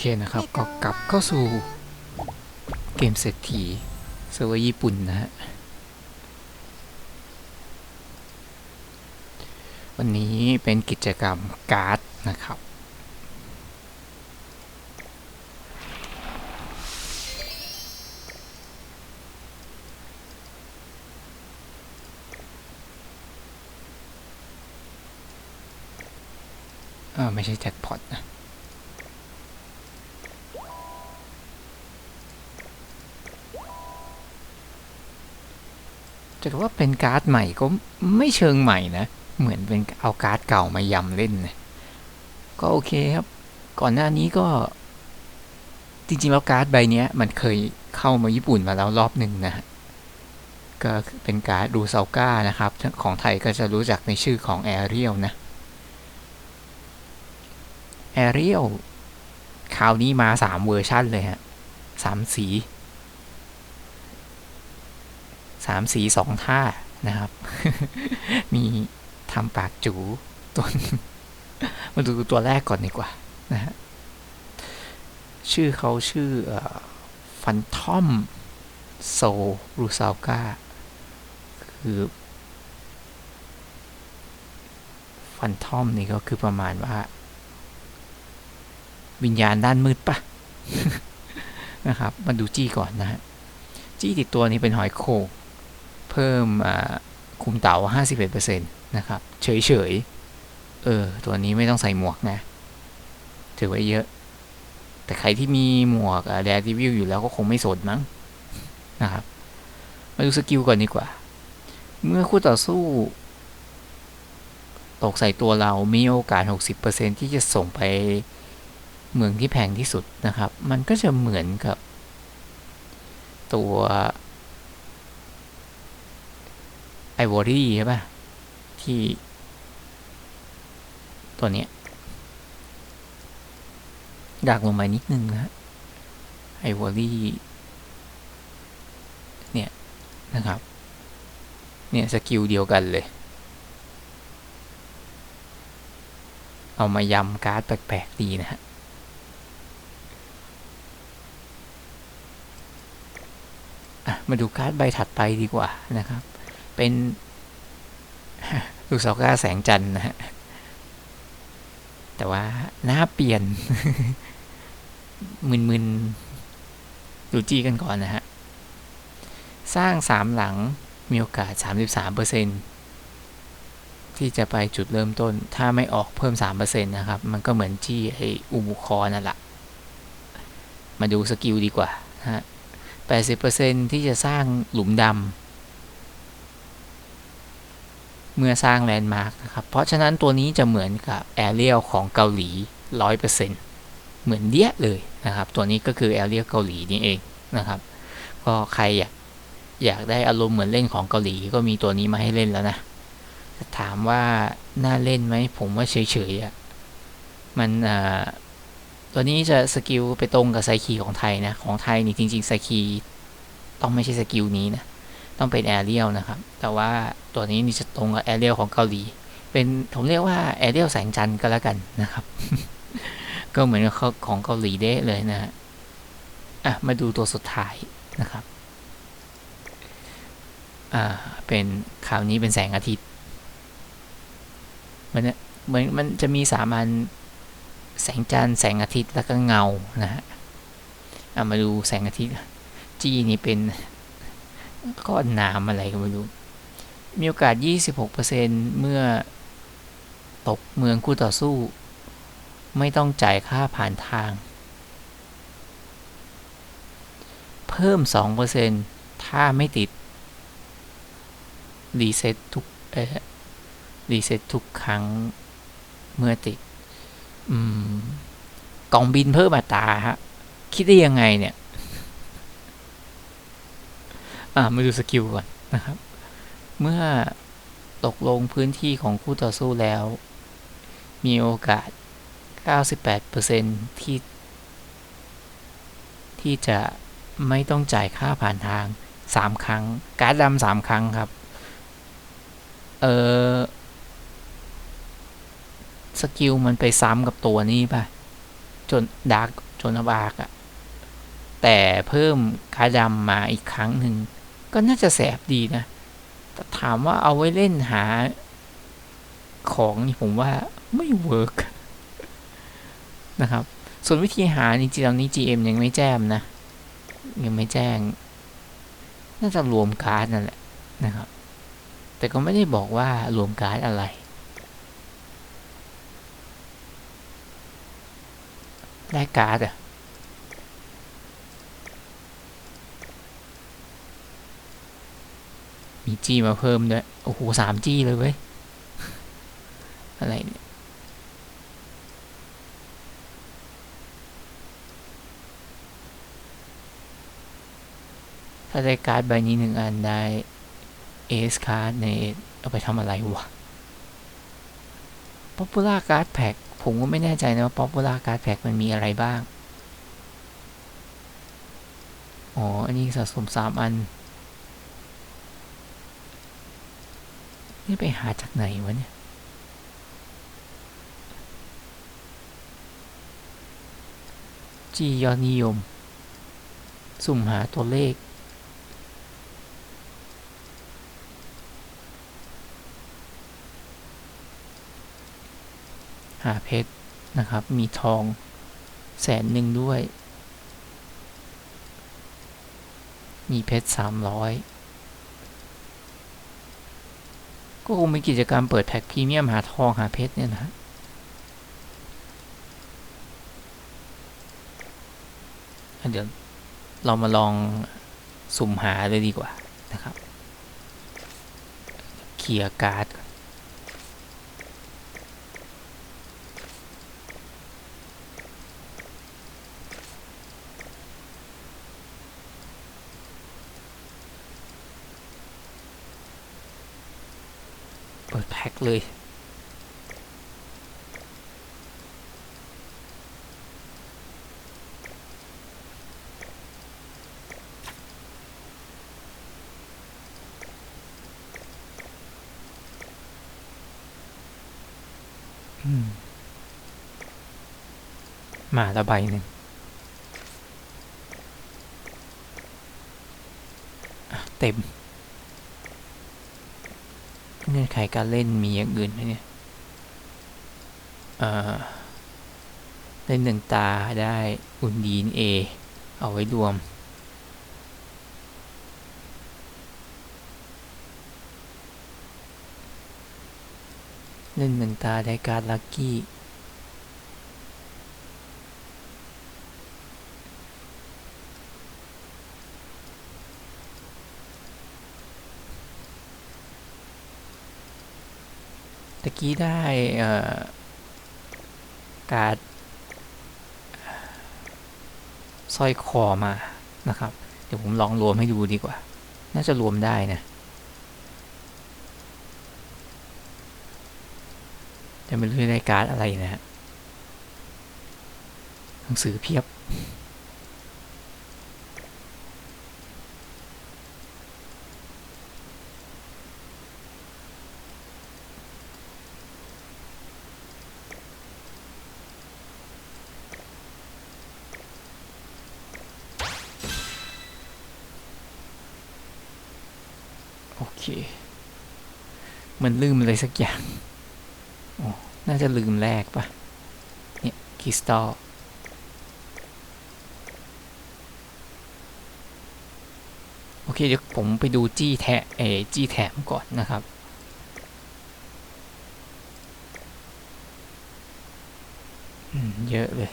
เคนะครับ ก็กลับเข้าสู่เกมเศรษฐีเซิร์ฟเวอร์ญี่ปุ่นนะฮะ วันนี้เป็นกิจกรรมการ์ดนะครับ เออไม่ใช่แจ็คพอตนะ จะว่าเป็นการ์ดใหม่ก็ไม่เชิงใหม่นะ เหมือนเป็นเอาการ์ดเก่ามายำเล่นนะก็โอเคครับ ก่อนหน้านี้ก็ จริงๆแล้วการ์ดใบนี้มันเคยเข้ามาญี่ปุ่นมาแล้วรอบหนึ่งนะก็เป็นการ์ดรูซาก้านะครับ ของไทยก็จะรู้จักในชื่อของแอเรียลนะแอเรียลคราวนี้มาสามเวอร์ชั่นเลยฮะสามสีามสีสองท่านะครับ มีทำปากจูตัวมาดูตัวแรกก่อนดีกว่านะฮะชื่อเขาชื่อฟันทอมโซรูซาวกาคือฟันทอมนี่ก็คือประมาณว่า วิญญาณด้านมืดปะนะครับ มาดูจี้ก่อนนะฮะ จี้ติดตัวนี้เป็นหอยโขง เพิ่มคุมเต๋า51%นะครับเฉยๆเออตัวนี้ไม่ต้องใส่หมวกนะ ถือว่าเยอะ แต่ใครที่มีหมวกแดดดิวิลอยู่แล้วก็คงไม่สนมั้งนะครับ มาดูสกิลก่อนดีกว่า เมื่อคู่ต่อสู้ ตกใส่ตัวเรามีโอกาส 60%ที่จะส่งไปเมืองที่แพงที่สุดนะครับ มันก็จะเหมือนกับตัว วอรี่ใช่ป่ะที่ ตัวเนี้ยดักลงไปนิดนึงนะไอวอรี่เนี่ยนะครับ เนี่ยสกิลเดียวกันเลย เอามายำการ์ดแปลกๆดีนะฮะมาดูการ์ดใบถัดไปดีกว่านะครับ เป็นลูกเสาก้าแสงจันทร์นะฮะแต่ว่าหน้าเปลี่ยน มึนๆดูจี้กันก่อนนะฮะ สร้างสามหลังมีโอกาส 33%ที่จะไปจุดเริ่มต้น ถ้าไม่ออกเพิ่ม 3%นะครับ มันก็เหมือนจี้ไออุบุคอนั่นแหละ มาดูสกิลดีกว่าฮะ80%ที่จะสร้างหลุมดำ เมื่อสร้างแลนด์มาร์กนะครับ เพราะฉะนั้นตัวนี้จะเหมือนกับแอเรียลของเกาหลี 100%เหมือนเดียเลยนะครับ ตัวนี้ก็คือแอเรียลเกาหลีนี่เองนะครับ ก็ใครอยากอยากได้อารมณ์เหมือนเล่นของเกาหลีก็มีตัวนี้มาให้เล่นแล้วนะถามว่าน่าเล่นไหมผมว่าเฉยๆอะ่ะมันอ่าตัวนี้จะสกิลไปตรงกับไซคีของไทยนะ ของไทยนี่จริงๆไซคีต้องไม่ใช่สกิลนี้นะ ต้องเป็นแอเรียลนะครับ แต่ว่าตัวนี้นี่จะตรงกับแอเรียลของเกาหลี เป็นผมเรียกว่าแอเรียลแสงจันทร์ก็แล้วกันนะครับ ก็เหมือนของเกาหลีเด้เลยนะฮะอะมาดูตัวสุดท้ายนะครับอ่าเป็นคราวนี้เป็นแสงอาทิตย์มันเหมือนมันจะมีสามัญแสงจันทร์แสงอาทิตย์แล้วก็เงานะฮะเอามาดูแสงอาทิตย์จี้นี่เป็น ก้อนน้ำอะไรก็ไม่รู้ มีโอกาส 26%เมื่อตกเมืองคู่ต่อสู้ ไม่ต้องจ่ายค่าผ่านทาง เพิ่ม 2%ถ้าไม่ติด รีเซ็ตทุกเออรีเซ็ตทุกครั้งเมื่อติด อืมกองบินเพิ่มอัตราฮะ คิดได้ยังไงเนี่ย อ่ามาดูสกิลก่อนนะครับ เมื่อตกลงพื้นที่ของคู่ต่อสู้แล้ว มีโอกาส 98%ที่ ที่จะไม่ต้องจ่ายค่าผ่านทาง 3 ครั้ง การ์ดดำสามครั้งครับ เออสกิลมันไปซ้ำกับตัวนี้ป่ะ จนดาร์กจนาบากอะแต่เพิ่มคาดำมาอีกครั้งหนึ่ง ก็น่าจะแสบดีนะแต่ถามว่าเอาไว้เล่นหาของนี่ผมว่าไม่เวิร์กนะครับ ส่วนวิธีหาจริงๆตอนนี้ GM ยังไม่แจ้งนะ ยังไม่แจ้ง น่าจะรวมการ์ดนั่นแหละนะครับ แต่ก็ไม่ได้บอกว่ารวมการ์ดอะไร ได้การ์ดอะ มีจีมาเพิ่มด้วย โอ้โหสามจีเลยเว้ย อะไรเนี่ยถ้าได้การ์ดใบนี้หนึ่งอันได้เอสการ์ดในเอาไปทำอะไรวะ Popular Card Pack ผมก็ไม่แน่ใจนะว่า Popular Card Pack มันมีอะไรบ้าง อ๋อ อันนี้สะสมสามอัน นี่ไปหาจากไหนวะเนี่ย จียอดนิยม สุ่มหาตัวเลข หาเพชรนะครับ มีทองแสนหนึ่งด้วย มีเพชรสามร้อย ก็คงเป็นกิจกรรมเปิดแพ็กพรีเมียมหาทองหาเพชรเนี่ยนะอะเดี๋ยวเรามาลองสุ่มหาเลยดีกว่านะครับ เคลียร์การ์ดก่อน แพ็คเลยอืมมาละใบหนึ่งเต็ม งื่อนไขการเล่นมีอย่างอื่นไหมเนี่ยเล่นหนึ่งตาได้อุนดีนเอเอาไว้รวม เล่นหนึ่งตาได้การลัคกี้ ตะกี้ได้การสร้อยคอมานะครับ เดี๋ยวผมลองรวมให้ดูดีกว่า น่าจะรวมได้นะแต่ไม่รู้จะได้การ์ดอะไรนะฮะหนังสือเพียบ โอเค เหมือนลืมอะไรสักอย่างโอ๋อน่าจะลืมแรกปะเนี่ยคริสตัลโอเค เดี๋ยวผมไปดูจี้แทะเอจี้แถมก่อนนะครับอืมเยอะเลย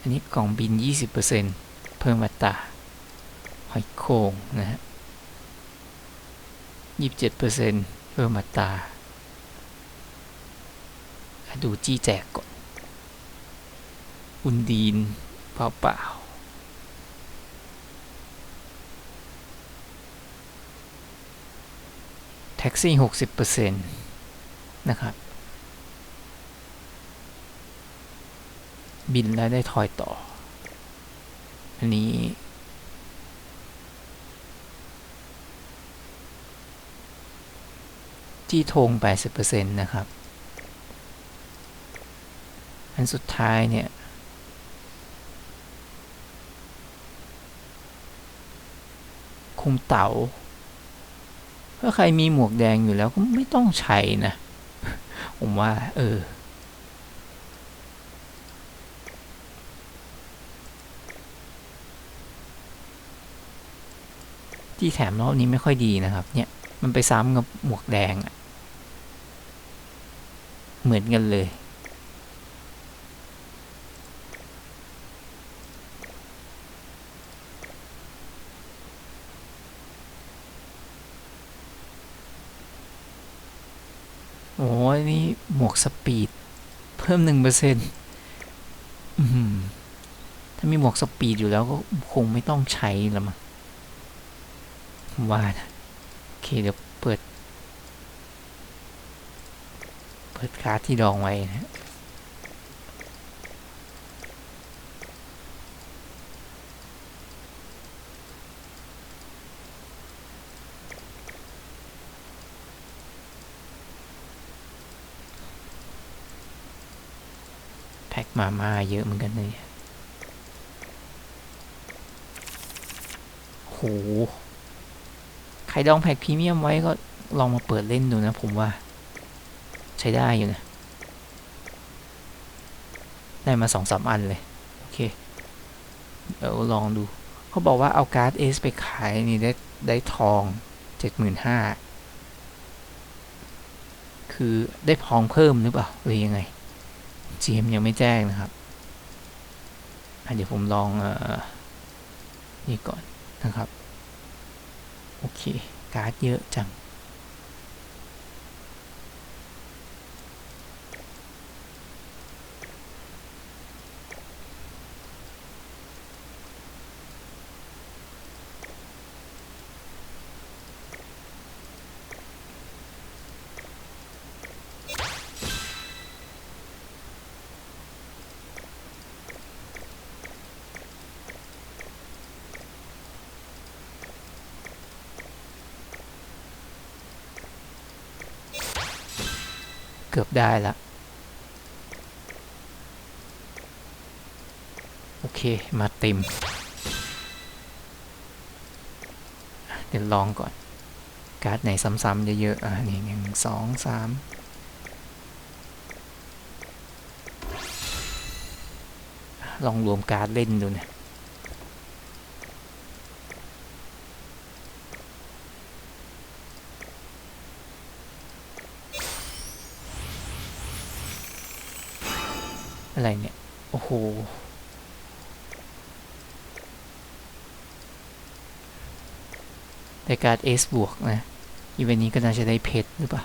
อันนี้กล่องบิน 20%เพิ่มวัตตรา อยโข่งนะฮะยี่สิบเจ็ดเปอร์เซ็นต์เพิ่มอัตา ดูจี้แจกก่อน อุนดีนเปล่าเปล่าแท็กซี่หกสิบเปอร์เซ็นต์นะครับ บินแล้วได้ทอยต่อ อันนี้ ที่ธง80%นะครับ อันสุดท้ายเนี่ย คุมเต๋าถ้าใครมีหมวกแดงอยู่แล้วก็ไม่ต้องใช้นะ ผมว่า เออที่แถมรอบนี้ไม่ค่อยดีนะครับ เนี่ย มันไปซ้ำกับหมวกแดงอะเหมือนกันเลย โอ้ยนี่หมวกสปีด เพิ่มหนึ่งเปอร์เซ็นต์ถ้ามีหมวกสปีดอยู่แล้วก็คงไม่ต้องใช้ล้วมั้งว่านะ เคเดี๋ยวเปิด เปิดการ์ดที่ดองไว้นะแพ็กมามาเยอะเหมือนกันเลยโห ใครดองแพ็กพรีเมียมไว้ก็ลองมาเปิดเล่นดูนะผมว่า ใช้ได้อยู่นะ ได้มาสองสามอันเลย โอเค เดี๋ยวลองดู เขาบอกว่าเอาการ์ดเอสไปขายนี่ได้ได้ทองเจ็ดหมื่นห้าคือได้ทองเพิ่มหรือเปล่าหรือยังไง GM ยังไม่แจ้งนะครับเดี๋ยวผมลองอนี่ก่อนนะครับ โอเค การ์ดเยอะจัง กือบได้ละโอเค มาเต็ม เดี๋ยวลองก่อน การ์ดไหนซ้ำๆเยอะๆ อะ นี่หนึ่งสองสามลองรวมการ์ดเล่นดูนะ อะไรเนี่ย โอ้โห แต่การ์ด S บวกนะอีเวนต์นี้ก็น่าจะได้เพชรหรือเปล่า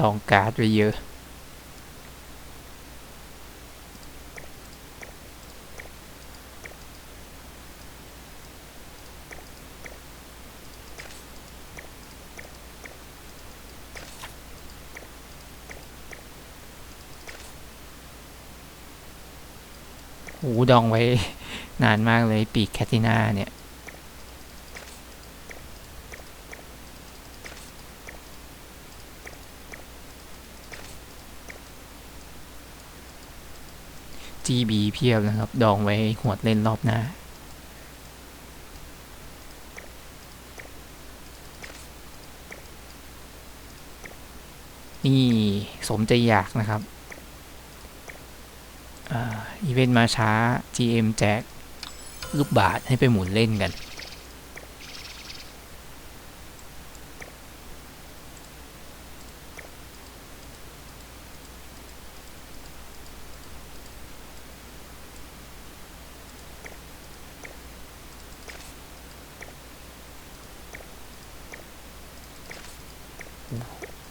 ดองการ์ดไปเยอะ ดองไว้นานมากเลยปีกแคติน่าเนี่ย GB เพียบนะครับ ดองไว้หวดเล่นรอบหน้านี่สมใจอยากนะครับ อีเวนต์มาช้า GM แจกลูกบาทให้ไปหมุนเล่นกัน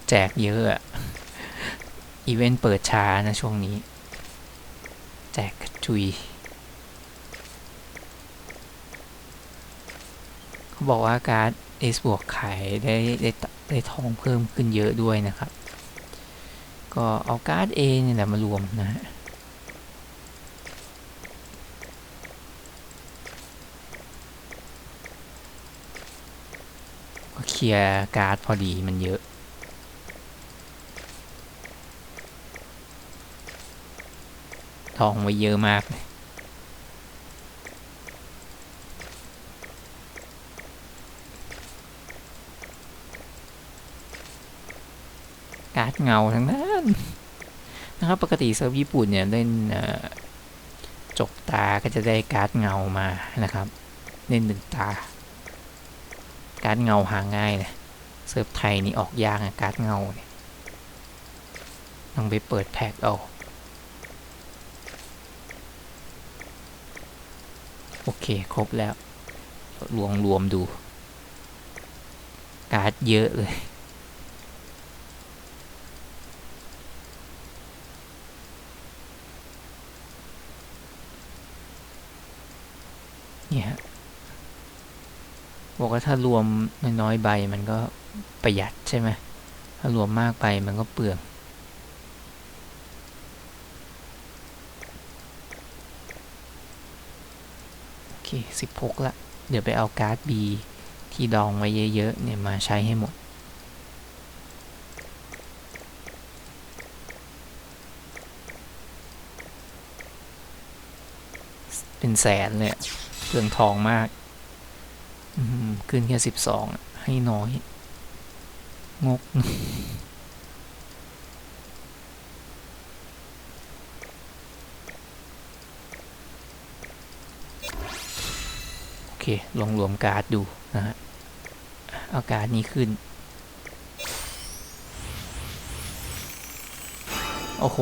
แจกเยอะอะอีเวนต์เปิดช้านะช่วงนี้ แจกกระจุย เขาบอกว่าการ์ดเอสบวกขายได้ได้ได้ทองเพิ่มขึ้นเยอะด้วยนะครับ ก็เอาการ์ดเนี่ยแหละมารวมนะฮะก็เคลียร์การ์ดพอดีมันเยอะ ทองไว้เยอะมากเลยการ์ดเงาทั้งนั้นนะครับปกติเซิร์ฟญี่ปุ่นเนี่ยเล่นจกตาก็จะได้การ์ดเงามานะครับเล่นหนึ่งตา การ์ดเงาหาง่ายนะเซิร์ฟไทยนี่ออกยากนะการ์ดเงาเนี่ยต้องไปเปิดแพ็กเอาโอ เคครบแล้วรวมรวมดู การ์ดเยอะเลย เนี่ยบอกว่าถ้ารวมน้อยๆใบมันก็ประหยัดใช่ไหมถ้ารวมมากไปมันก็เปลือง เคสิบหกละ เดี๋ยวไปเอาการ์ด B ที่ดองไว้เยอะ ๆ เนี่ย มาใช้ให้หมด เป็นแสนเลยเปลืองทองมาก ขึ้นแค่สิบสองให้น้อย งก โอเค ลองรวมการ์ดดูนะฮะเอาการ์ดนี้ขึ้น โอ้โห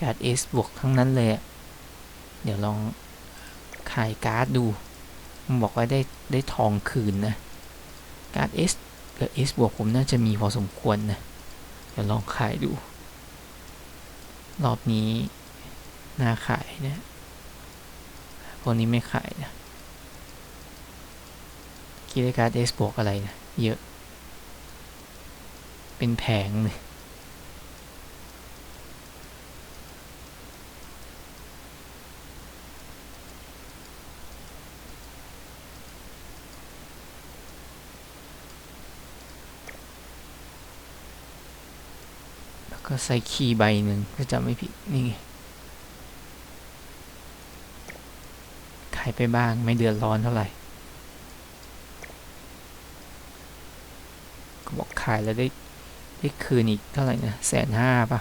การ์ดเอสบวกทั้งนั้นเลยเดี๋ยวลองขายการ์ดดู มันบอกว่าได้ได้ทองคืนนะ การ์ด S กับ S บวกผมน่าจะมีพอสมควรนะ เดี๋ยวลองขายดู รอบนี้น่าขายนะพวกนี้ไม่ขายนะ คิดได้การ์ด S บวกอะไรนะ เยอะ เป็นแผงเลยก็ใส่คีย์ใบหนึ่งก็จะไม่ผิด นี่ขายไปบ้างไม่เดือดร้อนเท่าไหร่ ก็บอกขาย แล้วได้ได้คืนอีกเท่าไหร่นะแสนห้าป่ะ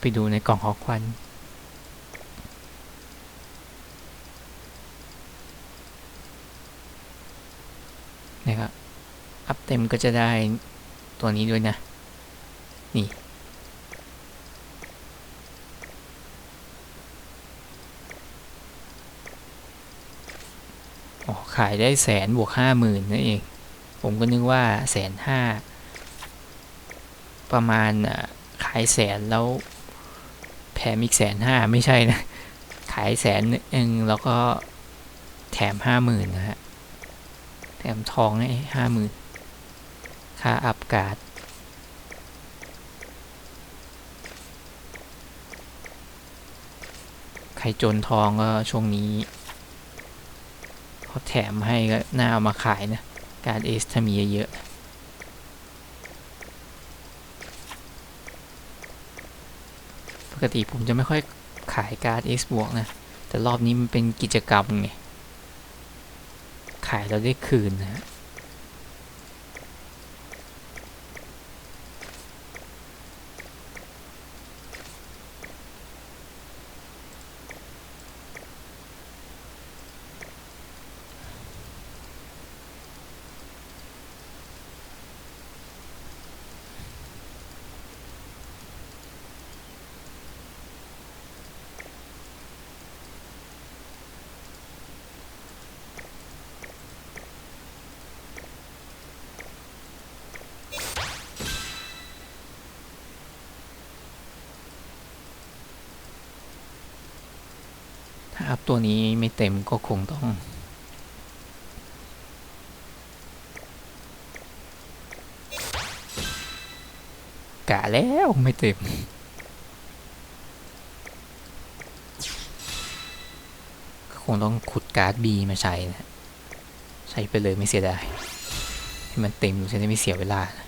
ไปดูในกล่องขอควันนะครับอัพเต็มก็จะได้ตัวนี้ด้วยนะ นี่อ๋อขายได้แสนบวกห้าหมื่นนั่นเอง ผมก็นึกว่าแสนห้าประมาณขายแสนแล้วแถมอีกแสนห้าไม่ใช่นะ ขายแสนหนึ่งแล้วก็แถมห้าหมื่นนะฮะ แถมทองให้ห้าหมื่นค่าอัพการ์ดใครจนทองก็ช่วงนี้เขาแถมให้ก็น่าเอามาขายนะ การเอสถ้ามีเยอะปกติผมจะไม่ค่อยขายการเอสบวกนะ แต่รอบนี้มันเป็นกิจกรรมไง ขายเราได้คืนนะ ตัวนี้ไม่เต็มก็คงต้อง กะแล้วไม่เต็มคงต้องขุดการ์ดบีมาใช้นะ ใช้ไปเลยไม่เสียดายให้มันเต็มจะได้ไม่เสียเวลานะ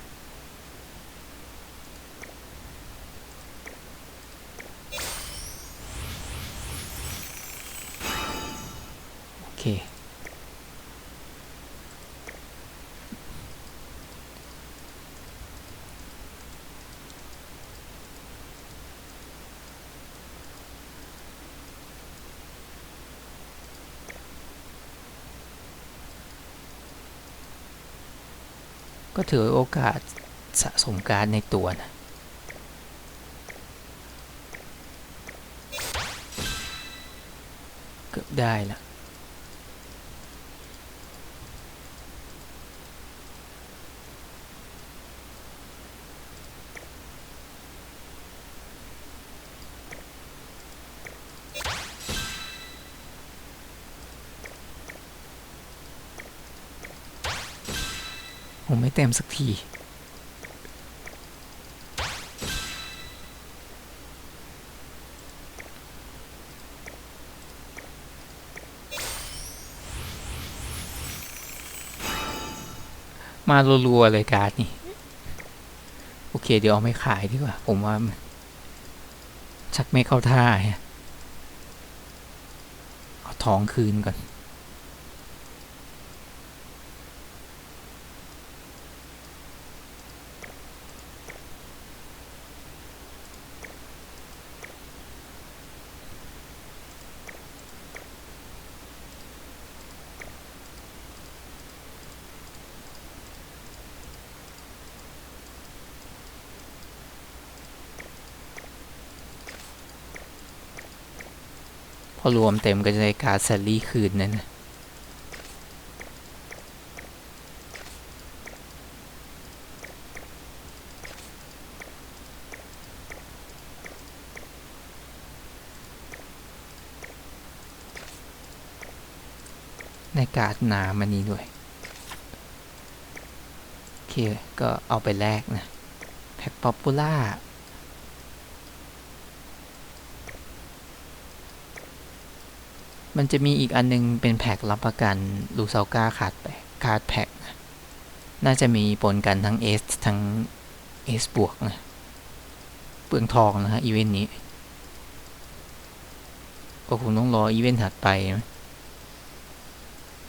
เค ก็ถือโอกาสสะสมการในตัวนะเกือบได้ละ เต็มสักทีมารัวๆเลยการ์ดนี่ โอเค เดี๋ยวเอาไม่ขายดีกว่า ผมว่า ชักไม่เข้าท่าเอาทองคืนก่อน พอรวมเต็มก็จะได้การ์ดแซลลี่คืนนั่นนะในการ์ดหนามันนี้ด้วย โอเค ก็เอาไปแลกนะ แพ็คป๊อปปูล่า มันจะมีอีกอันนึงเป็นแพ็ครับประกันลูซาก้าขาดแปกคาดแพ็กนะน่าจะมีปนกันทั้ง S ทั้ง S บวกนะเปลืองทองนะฮะอีเวนต์นี้ก็คงต้องรออีเวนต์ถัดไปนะ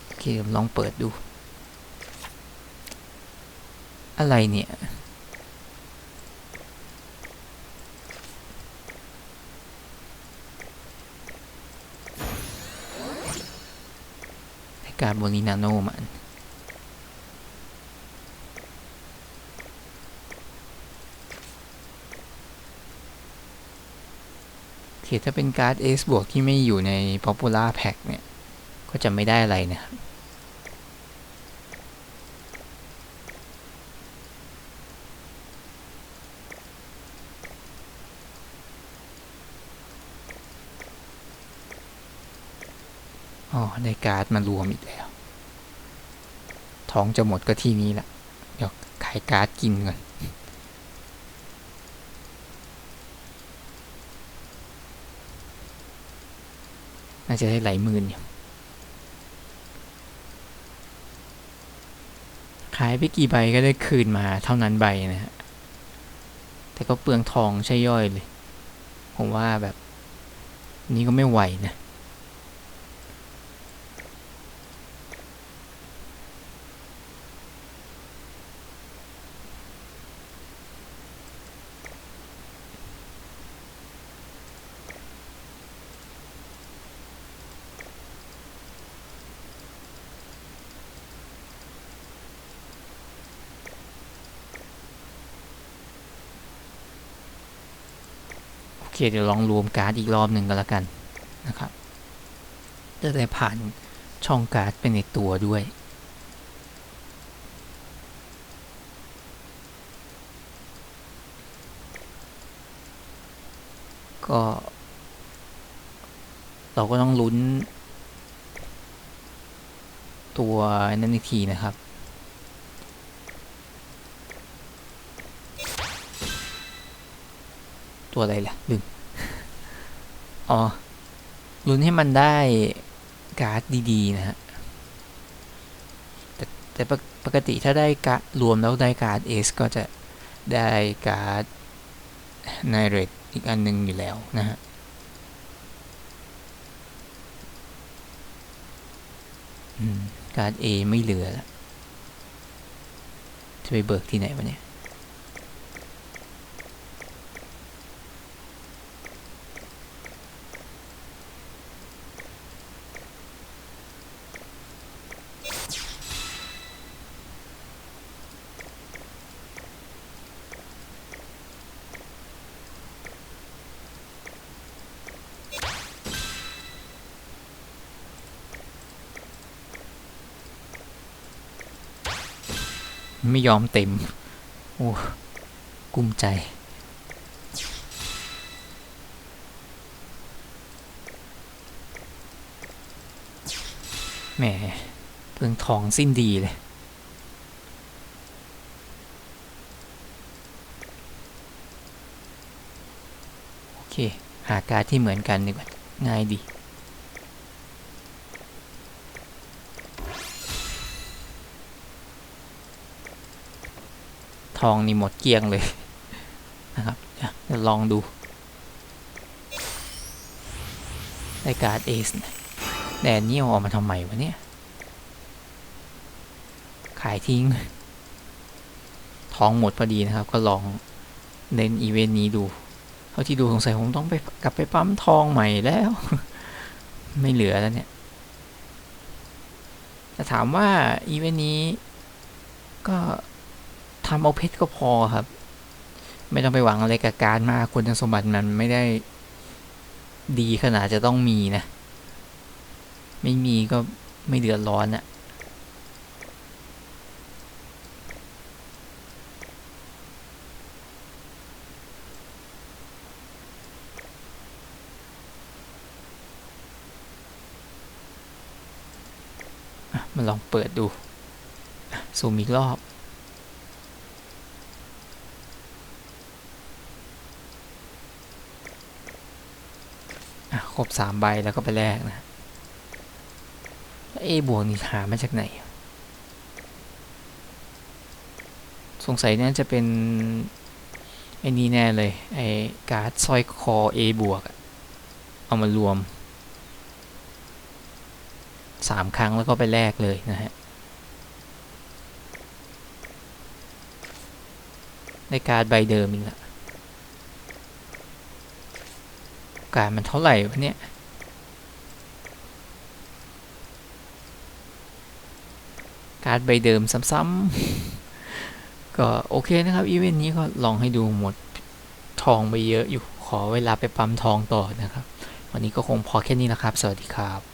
โอเคลองเปิดดู อะไรเนี่ย การ์บรินาโนมันเขตถ้าเป็นการ์ด S บวกที่ไม่อยู่ใน Popular Pack เนี่ย ก็จะไม่ได้อะไรนะครับ อ๋อได้การ์ดมารวมอีกแล้ว ท้องจะหมดก็ที่นี้แหละเดี๋ยวขายการ์ดกินก่อนน่าจะได้หลายหมื่นอยู่ขายไปกี่ใบก็ได้คืนมาเท่านั้นใบนะฮะ แต่ก็เปลืองทองใช่ย่อยเลย ผมว่าแบบนี้ก็ไม่ไหวนะ เคเดี๋ยวลองรวมการ์ดอีกรอบหนึ่งก็แล้วกันนะครับจะได้ผ่านช่องการ์ดไปในตัวด้วยก็ เราก็ต้องลุ้น ตัวนั้นอีกทีนะครับ ตัวอะไรล่ะลืม อ๋อลุ้นให้มันได้การ์ดดีๆ นะฮะ แต่แต่ปกติถ้าได้การ์ดรวมแล้วได้การ์ดเอสก็จะได้การ์ดไนเรตอีกอันหนึ่งอยู่แล้วนะฮะการ์ด A ไม่เหลือแล้วจะไปเบิกที่ไหนวะเนี่ย ไม่ยอมเต็ม โอ้กุ้มใจ แหมเพิ่งทองสิ้นดีเลยโอเคหาการที่เหมือนกันดีกว่าง่ายดี องนี่หมดเกลี้ยงเลยนะครับอะลองดูได้การ์ดเอสแดนนี่เอาออกมาทำไมวะเนี่ย ขายทิ้งทองหมดพอดีนะครับ ก็ลองเล่นอีเวนต์นี้ดูเท่าที่ดูสงสัยผมต้องไปกลับไปปั๊มทองใหม่แล้ว ไม่เหลือแล้วเนี่ยแต่ถามว่าอีเวนต์นี้ก็ ทำเอาเพชรก็พอครับ ไม่ต้องไปหวังอะไรกับการมากคุณสมบัติมันไม่ได้ดีขนาดจะต้องมีนะ ไม่มีก็ไม่เดือดร้อนอะ่ะมาลองเปิดดูซูมอีกรอบ ครบสามใบแล้วก็ไปแลกนะเอบวกนี่หามาจากไหน สงสัยน่าจะเป็นไอ้นี่แน่เลย ไอ้การ์ดสร้อยคอ A บวก เอามารวมสามครั้งแล้วก็ไปแลกเลยนะฮะ ได้การ์ดใบเดิมอีกละ กาสมันเท่าไหร่วะเนี่ยการ์ดใบเดิมซ้ำๆ ก็โอเคนะครับอีเวนต์นี้ก็ลองให้ดูหมดทองไปเยอะอยู่ขอเวลาไปปั๊มทองต่อนะครับ วันนี้ก็คงพอแค่นี้นะครับ สวัสดีครับ